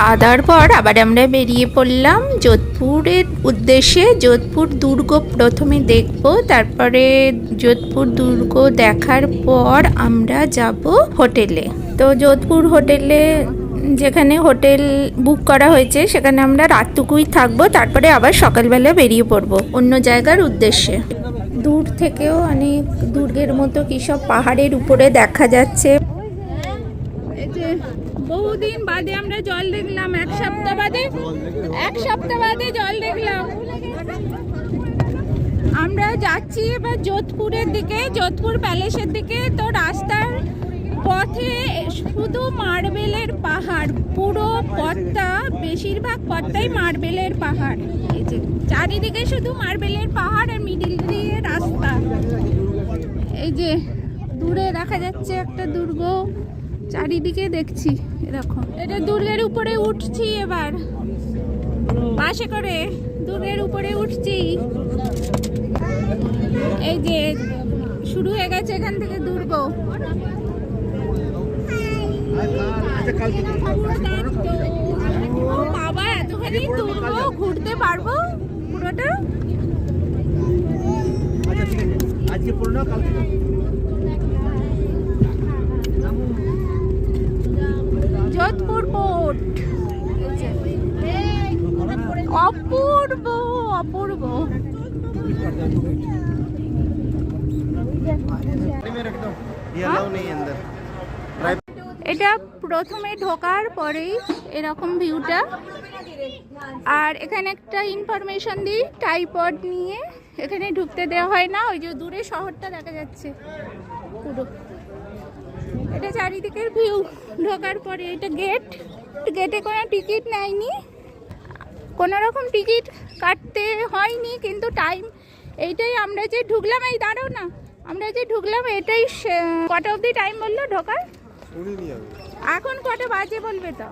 খাওয়া দাওয়ার পর আবার আমরা বেরিয়ে পড়লাম যোধপুরের উদ্দেশ্যে। যোধপুর দুর্গ প্রথমে দেখব, তারপরে যোধপুর দুর্গ দেখার পর আমরা যাব হোটেলে। তো যোধপুর হোটেলে যেখানে হোটেল বুক করা হয়েছে, সেখানে আমরা রাতটুকুই থাকব, তারপরে আবার সকালবেলা বেরিয়ে পড়ব অন্য জায়গার উদ্দেশ্যে। দূর থেকেও অনেক দুর্গের মতো কি সব পাহাড়ের উপরে দেখা যাচ্ছে। বহুদিন বাদে আমরা জল দেখলাম, এক সপ্তাহ বাদে, এক সপ্তাহ বাদে জল দেখলাম। আমরা যাচ্ছি এবার যোধপুরের দিকে, যোধপুর প্যালেসের দিকে। তো রাস্তার পথে শুধু মার্বেলের পাহাড়, পুরো পথটা, বেশিরভাগ পথটাই মার্বেলের পাহাড়। এই যে, চারিদিকে শুধু মার্বেলের পাহাড় আর মিডিল দিয়ে রাস্তা। এই যে, দূরে দেখা যাচ্ছে একটা দুর্গ, চারিদিকে দেখছি। এরকম। এটা দুর্গের উপরে উঠছি এবার। পাশে করে দুর্গের উপরে উঠছি। এই যে শুরু হয়ে গেছে এখান থেকে দুর্গ। বাবা, এতখানি দুর্গ, ঘুরতে পারব পুরোটা? আচ্ছা আজকে নাও কালকে নাও। যোধপুর পোর্ট অপূর্ব অপূর্ব। এটা প্রথমে ঢোকার পরেই এরকম ভিউটা আর এখানে একটা ইনফরমেশন দিই টাইপড নিয়ে। এখানে ঢুকতে দেওয়া হয় না, ওই যে দূরে শহরটা দেখা যাচ্ছে। পুরো। এটা চারিদিকের ভিউ ঢোকার পরে এটা গেট গেটে কোনো টিকিট নেয়নি। রকম টিকিট কাটতে হয়নি কিন্তু টাইম এইটাই আমরা যে ঢুকলাম এই দাঁড়াও না আমরা যে ঢুকলাম এটাই কটা অবধি টাইম বলল ঢোকার? এখন কটা বাজে বলবে তো?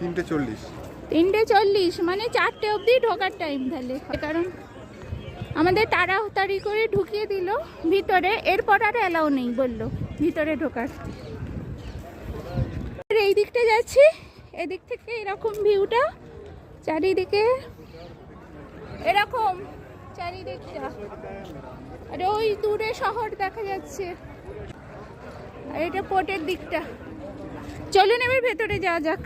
তিনটে চল্লিশ। তিনটে চল্লিশ মানে চারটে অবধি ঢোকার টাইম তাহলে। কারণ আমাদের তাড়াতাড়ি করে ঢুকিয়ে দিল ভিতরে এরপর আর অ্যালাউ নেই বলল ভিতরে ঢোকার। এই দিকটা যাচ্ছি এদিক থেকে এরকম ভিউটা, চারিদিকে এরকম চারিদিকটা। আর ওই দূরে শহর দেখা যাচ্ছে। আর এটা পোর্টের দিকটা। চলুন এবার ভেতরে যাওয়া যাক।